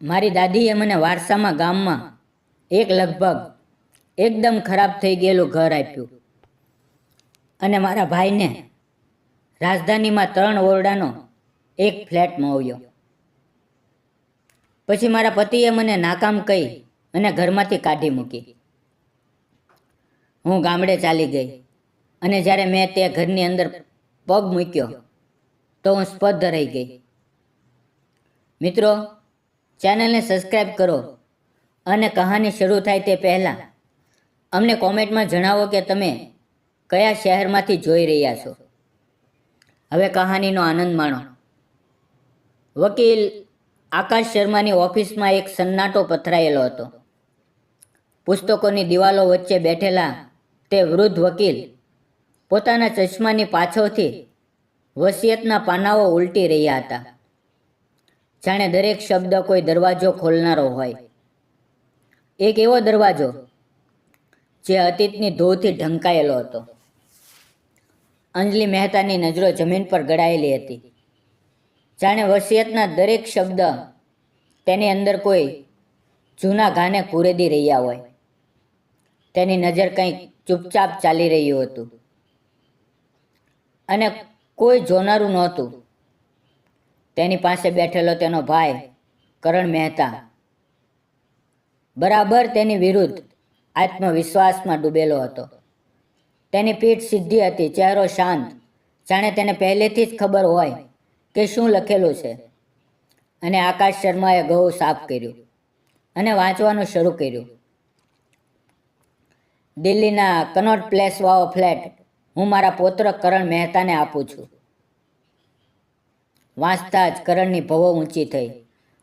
મારી દાદીએ મને વારસામાં ગામમાં એક લગભગ એકદમ ખરાબ થઈ ગયેલું ઘર આપ્યું. અને મારા ભાઈને રાજધાનીમાં ત્રણ ઓરડાનો એક ફ્લેટ મળ્યો પછી મારા પતિએ મને નાકામ કહી અને ઘરમાંથી કાઢી મૂકી. હું ગામડે ચાલી ગઈ અને જ્યારે મેં તે ઘરની અંદર પગ મૂક્યો તો હું સ્પર્ધ રહી ગઈ. મિત્રો ચેનલને સબસ્ક્રાઈબ કરો અને કહાની શરૂ થાય તે પહેલાં અમને કોમેન્ટમાં જણાવો કે તમે કયા શહેરમાંથી જોઈ રહ્યા છો. હવે કહાનીનો આનંદ માણો. વકીલ આકાશ શર્માની ઓફિસમાં એક સન્નાટો પથરાયેલો હતો. પુસ્તકોની દિવાલો વચ્ચે બેઠેલા તે વૃદ્ધ વકીલ પોતાના ચશ્માની પાછળથી વસિયતના પાનાઓ ઉલટી રહ્યા હતા. જાણે દરેક શબ્દ કોઈ દરવાજો ખોલનારો હોય. એક એવો દરવાજો જે અતીતની ધોથી ઢંકાયેલો હતો. અંજલિ મહેતાની નજરો જમીન પર ગળાયેલી હતી. જાણે વસિયતના દરેક શબ્દ તેની અંદર કોઈ જૂના ઘાને કુરેદી રહ્યા હોય. તેની નજર કંઈક ચૂપચાપ ચાલી રહ્યું હતું. અને કોઈ જોનારું નહોતું. તેની પાસે બેઠેલો તેનો ભાઈ, કરણ મહેતા. બરાબર તેની વિરુદ્ધ આત્મવિશ્વાસમાં ડૂબેલો હતો. તેની પીઠ સીધી હતી, ચહેરો શાંત. જાણે તેને પહેલેથી જ ખબર હોય કે શું લખેલું છે. અને આકાશ શર્માએ ઘઉં સાફ કર્યું અને વાંચવાનું શરૂ કર્યું. દિલ્હીના કનોટ પ્લેસ વાળો ફ્લેટ હું મારા પૌત્ર કરણ મહેતાને આપું છું. વાંચતા જ કરણની ભવો ઊંચી થઈ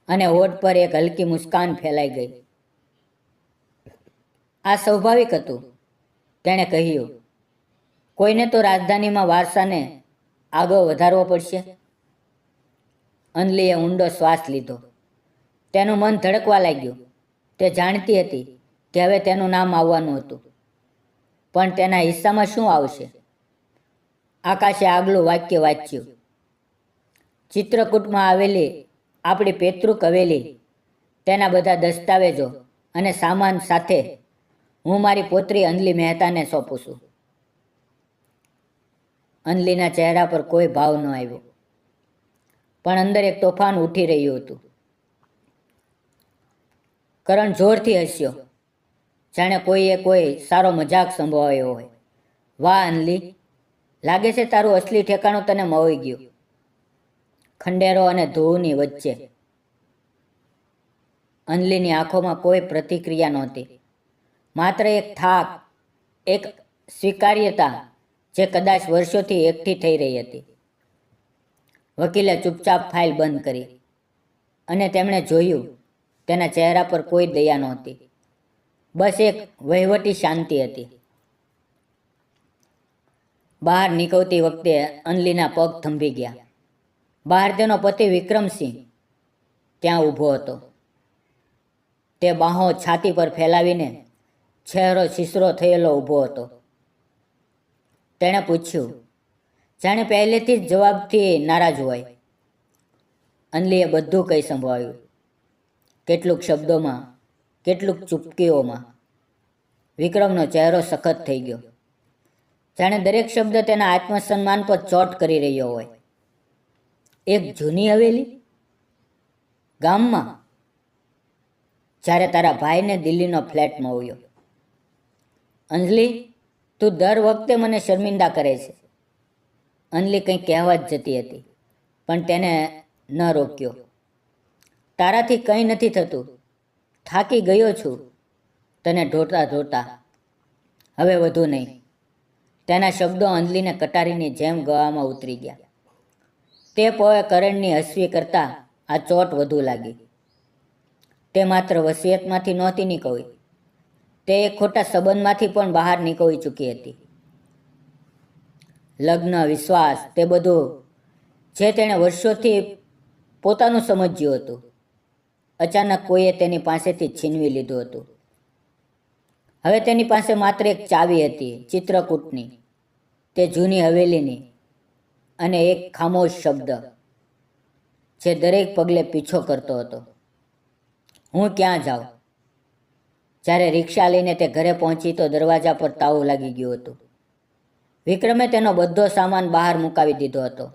અને હોઠ પર એક હલકી મુસ્કાન ફેલાઈ ગઈ. આ સ્વાભાવિક હતું, તેણે કહ્યું, કોઈને તો રાજધાનીમાં વારસાને આગળ વધારવો પડશે. અંજલીએ ઊંડો શ્વાસ લીધો. તેનું મન ધડકવા લાગ્યું. તે જાણતી હતી કે હવે તેનું નામ આવવાનું હતું. પણ તેના હિસ્સામાં શું આવશે? આકાશે આગલું વાક્ય વાંચ્યું. ચિત્રકૂટમાં આવેલી આપણી પેતૃક હવેલી. તેના બધા દસ્તાવેજો અને સામાન સાથે હું મારી પોત્રી અંજલી મહેતાને સોંપું છું. અંજલીના ચહેરા પર કોઈ ભાવ ન આવ્યો. પણ અંદર એક તોફાન ઉઠી રહ્યું હતું. કરણ જોરથી હસ્યો. જાણે કોઈએ કોઈ સારો મજાક સંભળાયો હોય. વાહ અંજલી લાગે છે તારું અસલી ઠેકાણું તને મળી ગયું. ખંડેરો અને ધોની વચ્ચે. અનલીની આંખોમાં કોઈ પ્રતિક્રિયા નહોતી. માત્ર એક થાક, એક સ્વીકાર્યતા જે કદાચ વર્ષોથી એકઠી થઈ રહી હતી. વકીલે ચૂપચાપ ફાઇલ બંધ કરી અને તેમણે જોયું, તેના ચહેરા પર કોઈ દયા નહોતી. બસ એક વહીવટી શાંતિ હતી. બહાર નીકળતી વખતે અનલીના પગ થંભી ગયા. બહાર તેનો પતિ વિક્રમસિંહ ત્યાં ઊભો હતો. તે બાહો છાતી પર ફેલાવીને ચહેરો છીસરો થયેલો ઊભો હતો. તેણે પૂછ્યું, જાણે પહેલેથી જ જવાબથી નારાજ હોય? અનલીએ બધું કંઈ સંભળાવ્યું. કેટલુંક શબ્દોમાં, કેટલુંક ચૂપકીઓમાં વિક્રમનો ચહેરો સખત થઈ ગયો. જાણે દરેક શબ્દ તેના આત્મસન્માન પર ચોટ કરી રહ્યો હોય. એક જૂની હવેલી ગામમાં જ્યારે તારા ભાઈને દિલ્હીનો ફ્લેટ મળ્યો અંજલી, તું દર વખતે મને શર્મિંદા કરે છે. અંજલી કંઈ કહેવા જ જતી હતી, પણ તેને ન રોક્યો. તારાથી કંઈ નથી થતું. થાકી ગયો છું. તને ઢોતા ઢોતા હવે વધુ નહીં. તેના શબ્દો અંજલીને કટારીની જેમ ગવામાં ઉતરી ગયા. તે પોએ કરણની હસવી કરતાં આ ચોટ વધુ લાગી. તે માત્ર વસિયતમાંથી નહોતી નીકળી. તે એક ખોટા સંબંધમાંથી પણ બહાર નીકળી ચૂકી હતી. લગ્ન, વિશ્વાસ, તે બધું જે તેણે વર્ષોથી પોતાનું સમજ્યું હતું. અચાનક કોઈએ તેની પાસેથી છીનવી લીધું હતું. હવે તેની પાસે માત્ર એક ચાવી હતી, ચિત્રકૂટની. તે જૂની હવેલીની. અને એક ખામોશ શબ્દ જે દરેક પગલે પીછો કરતો હતો. હું ક્યાં જાઉં? જ્યારે રિક્ષા લઈને તે ઘરે પહોંચી તો દરવાજા પર તાવું લાગી ગયું હતું. વિક્રમે તેનો બધો સામાન બહાર મુકાવી દીધો હતો.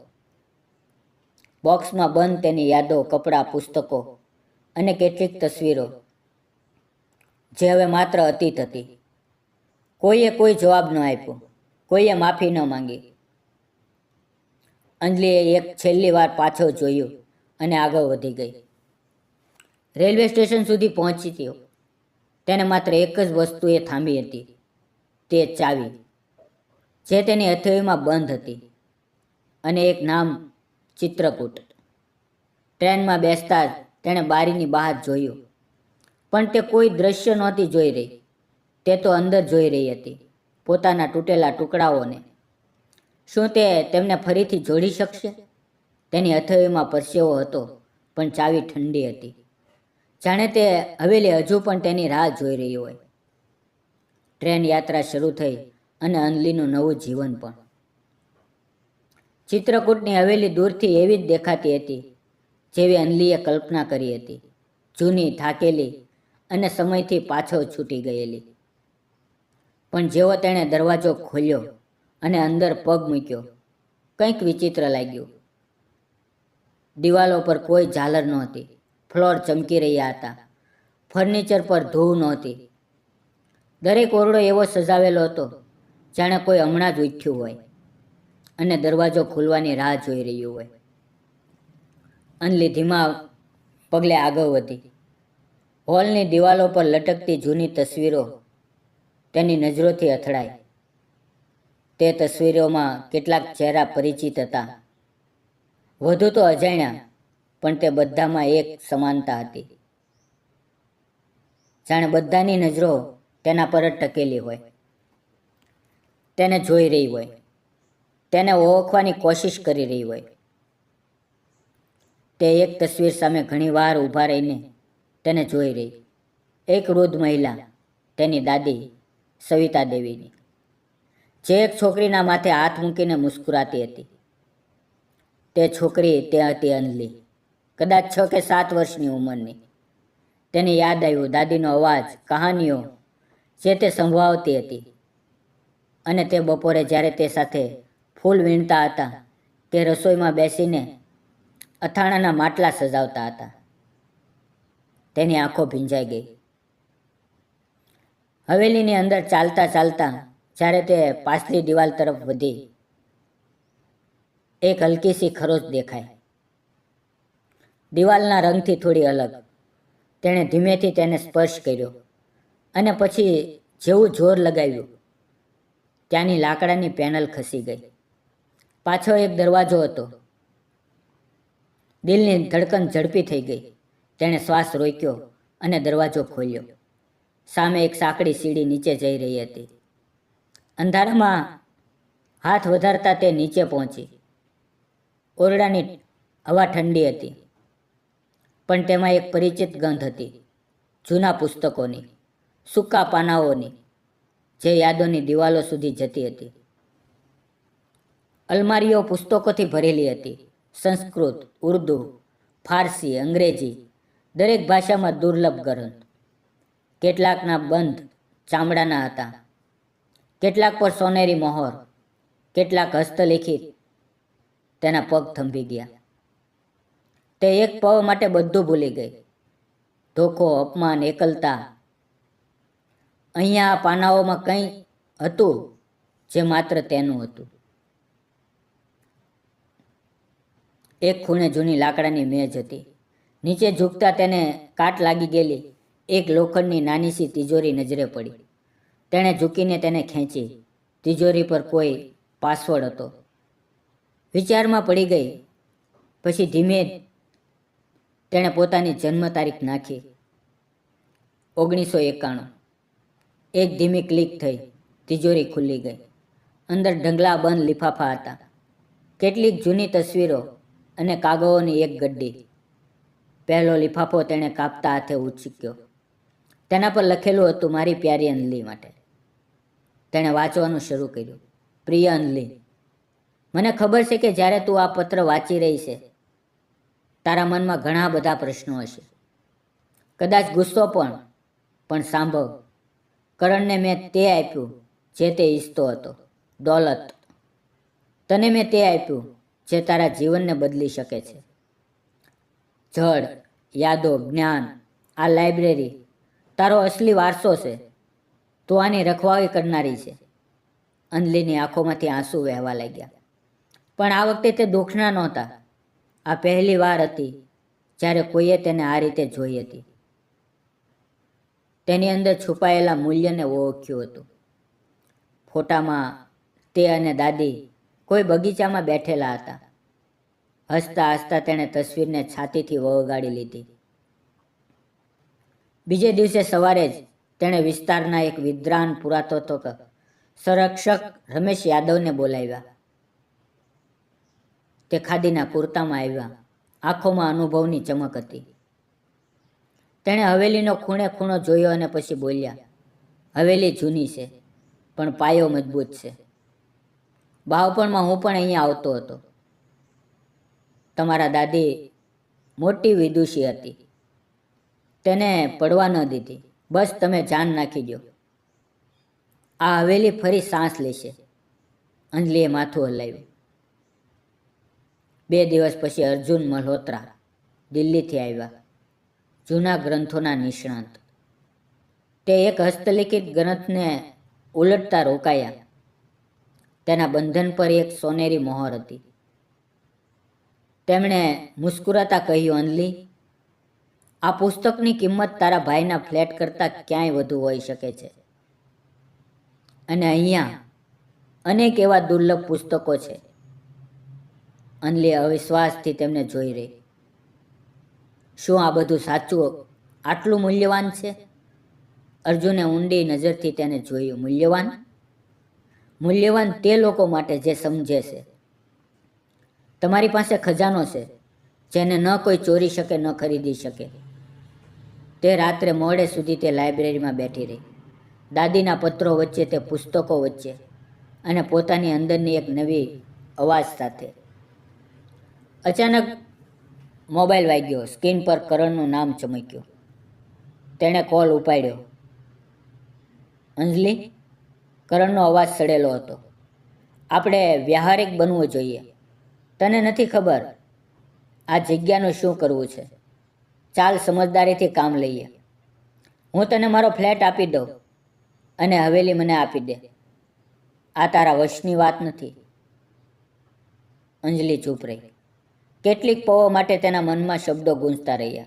બોક્સમાં બંધ તેની યાદો, કપડાં, પુસ્તકો અને કેટલીક તસવીરો, જે હવે માત્ર અતીત હતી. કોઈએ કોઈ જવાબ ન આપ્યો, કોઈએ માફી ન માંગી. અંજલીએ એક છેલ્લી વાર પાછો જોયું અને આગળ વધી ગઈ. રેલવે સ્ટેશન સુધી પહોંચી ગયો. તેને માત્ર એક જ વસ્તુએ થાંભી હતી, તે ચાવી. જે તેની હથેળીમાં બંધ હતી અને એક નામ ચિત્રકૂટ. ટ્રેનમાં બેસતા જ તેણે બારીની બહાર જોયું. પણ તે કોઈ દ્રશ્ય નહોતી જોઈ રહી. તે તો અંદર જોઈ રહી હતી, પોતાના તૂટેલા ટુકડાઓને. શું તે તેમને ફરીથી જોડી શકશે? તેની હથેળીમાં પરસેવો હતો, પણ ચાવી ઠંડી હતી. જાણે તે હવેલી હજુ પણ તેની રાહ જોઈ રહી હોય. ટ્રેન યાત્રા શરૂ થઈ અને અનલીનું નવું જીવન પણ. ચિત્રકૂટની હવેલી દૂરથી એવી જ દેખાતી હતી, જેવી અનલીએ કલ્પના કરી હતી. જૂની થાકેલી અને સમયથી પાછો છૂટી ગયેલી. પણ જેવો તેણે દરવાજો ખોલ્યો અને અંદર પગ મૂક્યો. કંઈક વિચિત્ર લાગ્યું. દિવાલો પર કોઈ ઝાલર નહોતી. ફ્લોર ચમકી રહ્યા હતા. ફર્નિચર પર ધૂળ નહોતી. દરેક ઓરડો એવો સજાવેલો હતો, જાણે કોઈ હમણાં જ ઉઠ્યું હોય અને દરવાજો ખોલવાની રાહ જોઈ રહ્યું હોય. અનલી ધીમા પગલે આગળ વધી. હોલની દિવાલો પર લટકતી જૂની તસવીરો તેની નજરોથી અથડાઈ. તે તસવીરોમાં કેટલાક ચહેરા પરિચિત હતા. વધુ તો અજાણ્યા, પણ તે બધામાં એક સમાનતા હતી. જાણે બધાની નજરો તેના પર જ ટકેલી હોય. તેને જોઈ રહી હોય. તેને ઓળખવાની કોશિશ કરી રહી હોય. તે એક તસવીર સામે ઘણીવાર ઊભા રહીને તેને જોઈ રહી. એક વૃદ્ધ મહિલા, તેની દાદી સવિતા દેવીની. જે એક છોકરીના માથે હાથ મૂકીને મુસ્કુરાતી હતી. તે છોકરી તે હતી અનલી. કદાચ છ કે સાત વર્ષની ઉંમરની. તેને યાદ આવ્યું દાદીનો અવાજ, કહાનીઓ જે તે સંભળાવતી હતી. અને તે બપોરે જ્યારે તે સાથે ફૂલ વીણતા હતા, તે રસોઈમાં બેસીને અથાણાના માટલા સજાવતા હતા. તેની આંખો ભીંજાઈ ગઈ. હવેલીની અંદર ચાલતા ચાલતા જ્યારે તે પાછલી દિવાલ તરફ વધી. એક હલકી સી ખરોચ દેખાય. દિવાલના રંગથી થોડી અલગ. તેણે ધીમેથી તેને સ્પર્શ કર્યો અને પછી જેવું જોર લગાવ્યું, ત્યાંની લાકડાની પેનલ ખસી ગઈ. પાછો એક દરવાજો હતો. દિલની ધડકન ઝડપી થઈ ગઈ. તેણે શ્વાસ રોક્યો અને દરવાજો ખોલ્યો. સામે એક સાંકડી સીડી નીચે જઈ રહી હતી. અંધારામાં હાથ વધારતા તે નીચે પહોંચી. ઓરડાની હવા ઠંડી હતી, પણ તેમાં એક પરિચિત ગંધ હતી. જૂના પુસ્તકોની, સૂકા પાનાઓની, જે યાદોની દિવાલો સુધી જતી હતી. અલમારીઓ પુસ્તકોથી ભરેલી હતી. સંસ્કૃત, ઉર્દુ, ફારસી, અંગ્રેજી, દરેક ભાષામાં દુર્લભ ગ્રંથ. કેટલાકના બંધ ચામડાના હતા. કેટલાક પર સોનેરી મોહર, કેટલાક હસ્તલિખિત, તેના પગ થંભી ગયા. તે એક પવ માટે બધું ભૂલી ગઈ. ધોખો, અપમાન, એકલતા. અહીંયા આ પાનાઓમાં કંઈ હતું જે માત્ર તેનું હતું? એક ખૂણે જૂની લાકડાની મેજ હતી. નીચે ઝૂકતા તેને કાટ લાગી ગયેલી એક લોખંડની નાનીસી તિજોરી નજરે પડી. તેણે ઝૂકીને તેને ખેંચી. તિજોરી પર કોઈ પાસવર્ડ હતો. વિચારમાં પડી ગઈ. પછી ધીમે તેણે પોતાની જન્મ તારીખ નાખી. ઓગણીસો એકાણું. એક ધીમી ક્લિક થઈ. તિજોરી ખુલ્લી ગઈ. અંદર ઢંગલા બંધ લિફાફા હતા. કેટલીક જૂની તસવીરો અને કાગળોની એક ગડ્ડી. પહેલો લિફાફો તેણે કાપતા હાથે ઉચક્યો. તેના પર લખેલું હતું, મારી પ્યારી અનલી માટે. તેણે વાંચવાનું શરૂ કર્યું. પ્રિય અનલી મને ખબર છે કે જ્યારે તું આ પત્ર વાંચી રહી છે, તારા મનમાં ઘણા બધા પ્રશ્નો હશે. કદાચ ગુસ્સો પણ પણ સાંભળ. કરણને મેં તે આપ્યું, જે તે ઈચ્છતો હતો. દોલત. તને મેં તે આપ્યું, જે તારા જીવનને બદલી શકે છે. જળ, યાદો, જ્ઞાન, આ લાઇબ્રેરી, તારો અસલી વારસો છે. તું આની રખવાવી કરનારી છે. અંજલીની આંખોમાંથી આંસુ વહેવા લાગ્યા. પણ આ વખતે તે દુઃખના નહોતા. આ પહેલી વાર હતી જ્યારે કોઈએ તેને આ રીતે જોઈ હતી. તેની અંદર છુપાયેલા મૂલ્યને ઓળખ્યું હતું. ફોટામાં તે અને દાદી કોઈ બગીચામાં બેઠેલા હતા. હસતા હસતા તેણે તસવીરને છાતીથી વગાડી લીધી. બીજે દિવસે સવારે જ તેણે વિસ્તારના એક વિદ્વાન પુરાતત્વ સંરક્ષક રમેશ યાદવને બોલાવ્યા. તે ખાદીના કુર્તામાં આવ્યા. આંખોમાં અનુભવની ચમક હતી. તેણે હવેલીનો ખૂણે ખૂણો જોયો અને પછી બોલ્યા, હવેલી જૂની છે, પણ પાયો મજબૂત છે. બાવપણમાં હું પણ અહીંયા આવતો હતો. તમારા દાદી મોટી વિદુષી હતી. તેને પડવા ન દીધી. બસ તમે જાન નાખી દો આ હવેલી ફરી સાંસ લેશે. અંજલીએ માથું હલાવ્યું. બે દિવસ પછી અર્જુન મલ્હોત્રા દિલ્હીથી આવ્યા. જૂના ગ્રંથોના નિષ્ણાંત. તે એક હસ્તલિખિત ગ્રંથને ઉલટતા રોકાયા. તેના બંધન પર એક સોનેરી મોહર હતી. તેમણે મુસ્કુરાતા કહ્યું, અંજલી આ પુસ્તકની કિંમત તારા ભાઈના ફ્લેટ કરતાં ક્યાંય વધુ હોઈ શકે છે. અને અહીંયા અનેક એવા દુર્લભ પુસ્તકો છે. અનલી અવિશ્વાસથી તેમને જોઈ રહી. શું આ બધું સાચું આટલું મૂલ્યવાન છે? અર્જુને ઊંડી નજરથી તેને જોયું, મૂલ્યવાન? મૂલ્યવાન તે લોકો માટે જે સમજે છે. તમારી પાસે ખજાનો છે, જેને ન કોઈ ચોરી શકે, ન ખરીદી શકે. તે રાત્રે મોડે સુધી તે લાઇબ્રેરીમાં બેઠી રહી. દાદીના પત્રો વચ્ચે તે પુસ્તકો વચ્ચે અને પોતાની અંદરની એક નવી અવાજ સાથે. અચાનક મોબાઈલ વાગ્યો, સ્ક્રીન પર કરણનું નામ ચમક્યું. તેણે કોલ ઉપાડ્યો. અંજલિ, કરણનો અવાજ સડેલો હતો. આપણે વ્યવહારિક બનવું જોઈએ. તને નથી ખબર આ જગ્યાનું શું કરવું છે? ચાલ સમજદારીથી કામ લઈએ. હું તને મારો ફ્લેટ આપી દઉં અને હવેલી મને આપી દે. આ તારા વશની વાત નથી. અંજલિ ચૂપ રહી. કેટલીક પવો માટે તેના મનમાં શબ્દો ગૂંજતા રહ્યા.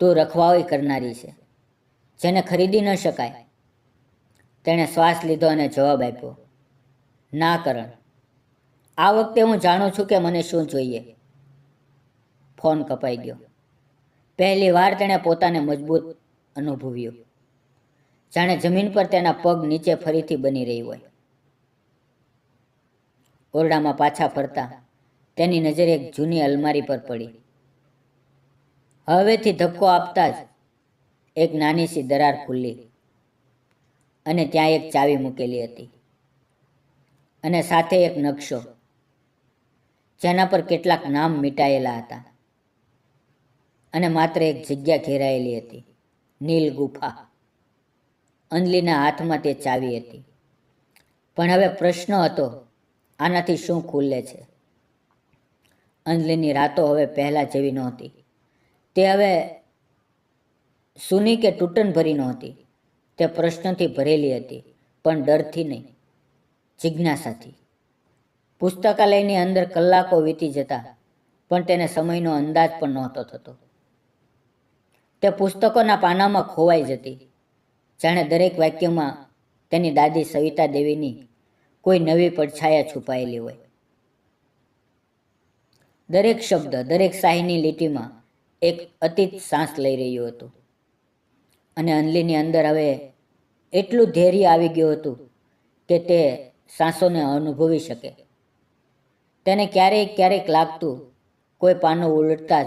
તું રખવાળી કરનારી છે, જેને ખરીદી ન શકાય. તેણે શ્વાસ લીધો અને જવાબ આપ્યો, ના કરણ, આ વખતે હું જાણું છું કે મને શું જોઈએ. ફોન કપાઈ ગયો. પહેલી વાર તેણે પોતાને મજબૂત અનુભવ્યું. જાણે જમીન પર તેના પગ નીચે ફરીથી બની રહી હોય. ઓરડામાં પાછા ફરતા તેની નજર એક જૂની અલમારી પર પડી. હવેથી ધક્કો આપતા જ એક નાની સી દરાર ખુલ્લી અને ત્યાં એક ચાવી મૂકેલી હતી અને સાથે એક નકશો, જેના પર કેટલાક નામ મીટાયેલા હતા. અને માત્ર એક જગ્યા ઘેરાયેલી હતી, નીલ ગુફા. અંજલીના હાથમાં તે ચાવી હતી. પણ હવે પ્રશ્ન હતો, આનાથી શું ખુલે છે? અંજલીની રાતો હવે પહેલાં જેવી નહોતી. તે હવે સુની કે તૂટન ભરી નહોતી. તે પ્રશ્નથી ભરેલી હતી, પણ ડરથી નહીં, જિજ્ઞાસાથી. પુસ્તકાલયની અંદર કલાકો વીતી જતા, પણ તેને સમયનો અંદાજ પણ નહોતો થતો. તે પુસ્તકોના પાનામાં ખોવાઈ જતી. જાણે દરેક વાક્યમાં તેની દાદી સવિતા દેવીની કોઈ નવી પડછાયા છુપાયેલી હોય. દરેક શબ્દ, દરેક શાહીની લીટીમાં એક અતીત સાંસ લઈ રહ્યું હતું. અને અંજલીની અંદર હવે એટલું ધૈર્ય આવી ગયું હતું કે તે સાંસોને અનુભવી શકે. તેને ક્યારેક ક્યારેક લાગતું કોઈ પાનું ઉલટતા જ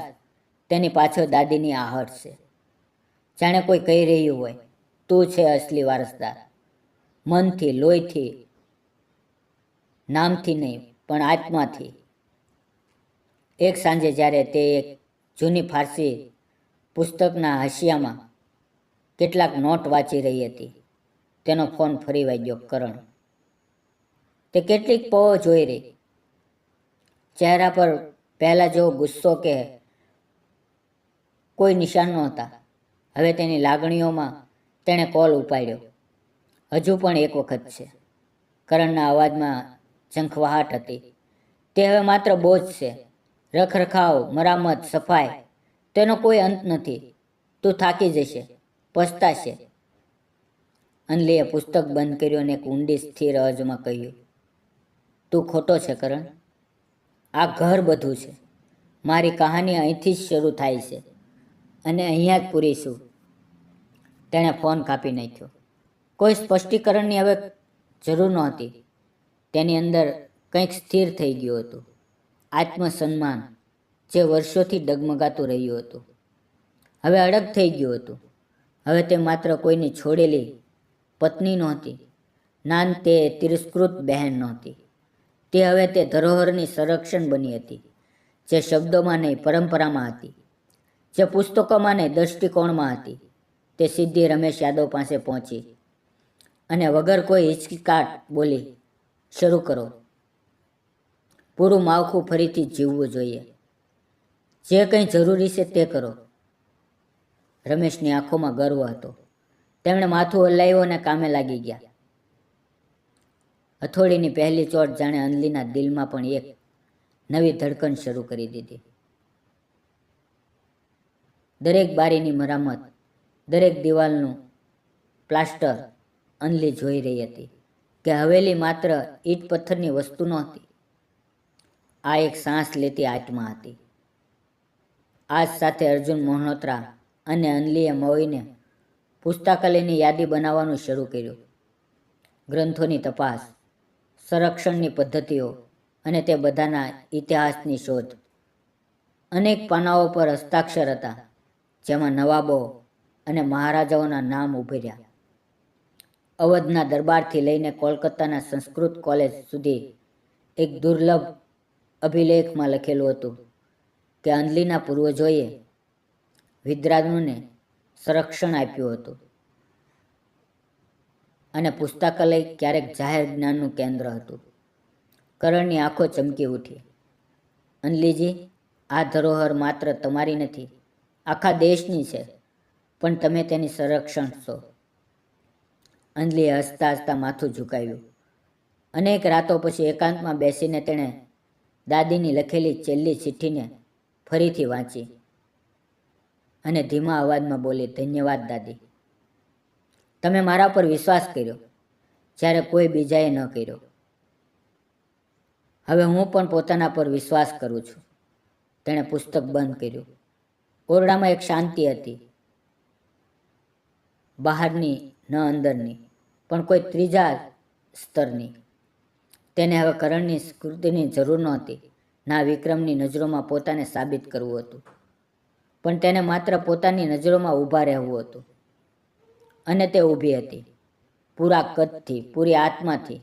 તેની પાછળ દાદીની આહટ છે. જાણે કોઈ કહી રહ્યું હોય, તું છે અસલી વારસદાર. મનથી, લોહીથી, નામથી નહીં, પણ આત્માથી. એક સાંજે જ્યારે તે એક જૂની ફારસી પુસ્તકના હાશિયામાં કેટલાક નોટ વાંચી રહી હતી, તેનો ફોન ફરી વાગ્યો, કરણ. તે કેટલીક પો જોઈ રહી. ચહેરા પર પહેલાં જેવો ગુસ્સો કે કોઈ નિશાન નહોતા. હવે તેની લાગણીઓમાં તેણે કોલ ઉપાડ્યો. હજુ પણ એક વખત છે. કરણના અવાજમાં ઝંખવાહટ હતી. તે હવે માત્ર બોજ છે. રખરખાવ, મરામત, સફાઈ, તેનો કોઈ અંત નથી. તું થાકી જશે પછતાશે અનલીએ પુસ્તક બંધ કર્યું અને એક ઊંડી સ્થિર અવાજમાં કહ્યું, તું ખોટો છે, કરણ. આ ઘર બધું છે. મારી કહાની અહીંથી જ શરૂ થાય છે. અને અહીંયા જ પૂરી છું તેણે ફોન કાપી નાખ્યો. કોઈ સ્પષ્ટીકરણની હવે જરૂર નહોતી. તેની અંદર કંઈક સ્થિર થઈ ગયું હતું. આત્મસન્માન જે વર્ષોથી ડગમગાતું રહ્યું હતું. હવે અડગ થઈ ગયું હતું. હવે તે માત્ર કોઈની છોડેલી પત્ની નહોતી. નાન તે તિરસ્કૃત બહેન નહોતી. તે હવે તે ધરોહરની સંરક્ષણ બની હતી, જે શબ્દોમાં નહીં, પરંપરામાં હતી, જે પુસ્તકોમાં નહીં દૃષ્ટિકોણમાં હતી. તે સીધી રમેશ યાદવ પાસે પહોંચી અને વગર કોઈ હિચકાટ બોલી, શરૂ કરો. પૂરું માવખું ફરીથી જીવવું જોઈએ. જે કંઈ જરૂરી છે તે કરો. રમેશની આંખોમાં ગર્વ હતો. તેમણે માથું હલાવ્યું અને કામે લાગી ગયા. હથોડીની પહેલી ચોટ જાણે અંજલીના દિલમાં પણ એક નવી ધડકન શરૂ કરી દીધી. દરેક બારીની મરામત દરેક દિવાલનું પ્લાસ્ટર અનલી જોઈ રહી હતી કે હવેલી માત્ર ઈટ પથ્થરની વસ્તુ નહોતી. આ એક સાંસ લેતી આત્મા હતી. આજ સાથે અર્જુન, મોહનોત્રા અને અનલીએ મળીને પુસ્તકાલયની યાદી બનાવવાનું શરૂ કર્યું. ગ્રંથોની તપાસ, સંરક્ષણની પદ્ધતિઓ અને તે બધાના ઇતિહાસની શોધ અનેક પાનાઓ પર હસ્તાક્ષર હતા, જેમાં નવાબો અને મહારાજાઓના નામ ઉભર્યા અવધના દરબારથી લઈને કોલકાતાના સંસ્કૃત કોલેજ સુધી એક દુર્લભ અભિલેખમાં લખેલું હતું કે અંદલીના પૂર્વજોએ વિદ્રાનુને સંરક્ષણ આપ્યું હતું. અને પુસ્તકાલય ક્યારેક જાહેર જ્ઞાનનું કેન્દ્ર હતું. કરણની આંખો ચમકી ઉઠી. અંદલીજી આ ધરોહર માત્ર તમારી નથી, આખા દેશની છે. પણ તમે તેની સંરક્ષણ છો. અંજલીએ હસતા હસતા માથું ઝુકાવ્યું. અનેક રાતો પછી એકાંતમાં બેસીને તેણે દાદીની લખેલી છેલ્લી ચિઠ્ઠીને ફરીથી વાંચી અને ધીમા અવાજમાં બોલી, ધન્યવાદ, દાદી. તમે મારા પર વિશ્વાસ કર્યો, જ્યારે કોઈ બીજાએ ન કર્યો. હવે હું પણ પોતાના પર વિશ્વાસ કરું છું. તેણે પુસ્તક બંધ કર્યું. ઓરડામાં એક શાંતિ હતી. બહારની, ન અંદરની, પણ કોઈ ત્રીજા સ્તરની. તેને હવે કરણની સ્કૃતિની જરૂર નહોતી. ના વિક્રમની નજરોમાં પોતાને સાબિત કરવું હતું. પણ તેને માત્ર પોતાની નજરોમાં ઊભા રહેવું હતું. અને તે ઊભી હતી. પૂરા કદથી, પૂરી આત્માથી.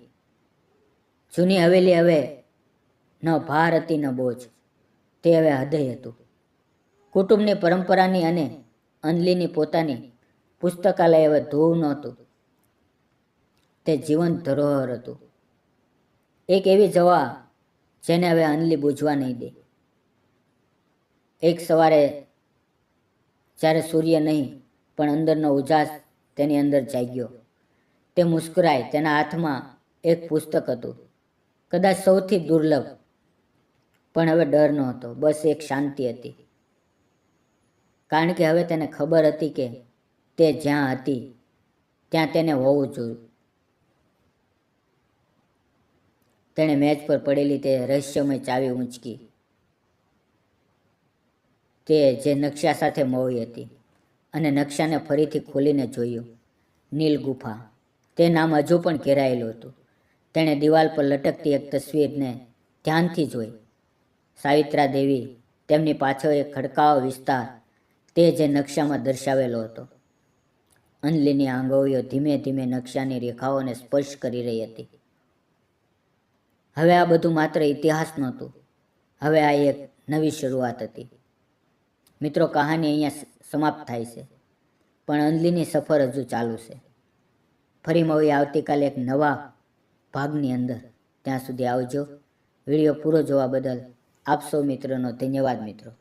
જૂની હવેલી હવે ન ભાર હતી, ન બોજ. તે હવે હૃદય હતું. કુટુંબની પરંપરાની અને અનલીની પોતાની પુસ્તકાલય હવે ધોવું નહોતું. તે જીવંત ધરોહર હતું. એક એવી જવા જેને હવે અનલી બૂझવા નહીં દે. એક સવારે જ્યારે સૂર્ય નહીં, પણ અંદરનો ઉજાસ તેની અંદર જાગ્યો. તે મુસ્કરાય, તેના હાથમાં એક પુસ્તક હતું. કદાચ સૌથી દુર્લભ, પણ હવે ડર નહોતો, બસ એક શાંતિ હતી. કારણ કે હવે તેને ખબર હતી કે તે જ્યાં હતી, ત્યાં તેને હોવું જોયું તેણે મેચ પર પડેલી તે રહસ્યમય ચાવી ઊંચકી. તે જે નકશા સાથે મોવી હતી અને નકશાને ફરીથી ખોલીને જોયું, નીલ ગુફા. તે નામ હજુ પણ ઘેરાયેલું હતું. તેણે દિવાલ પર લટકતી એક તસવીરને ધ્યાનથી જોઈ. સાવિત્રા દેવી તેમની પાછળ એક ખડકાવ વિસ્તાર તે જે નકશામાં દર્શાવેલો હતો. અનલીની આંગળીઓ ધીમે ધીમે નકશાની રેખાઓને સ્પર્શ કરી રહી હતી. હવે આ બધું માત્ર ઇતિહાસ નહોતું. હવે આ એક નવી શરૂઆત હતી. મિત્રો, કહાની અહીંયા સમાપ્ત થાય છે. પણ અંજલીની સફર હજુ ચાલુ છે. ફરી મળી આવતીકાલે એક નવા ભાગની અંદર. ત્યાં સુધી આવજો. વીડિયો પૂરો જોવા બદલ આપ સૌ મિત્રોનો ધન્યવાદ, મિત્રો.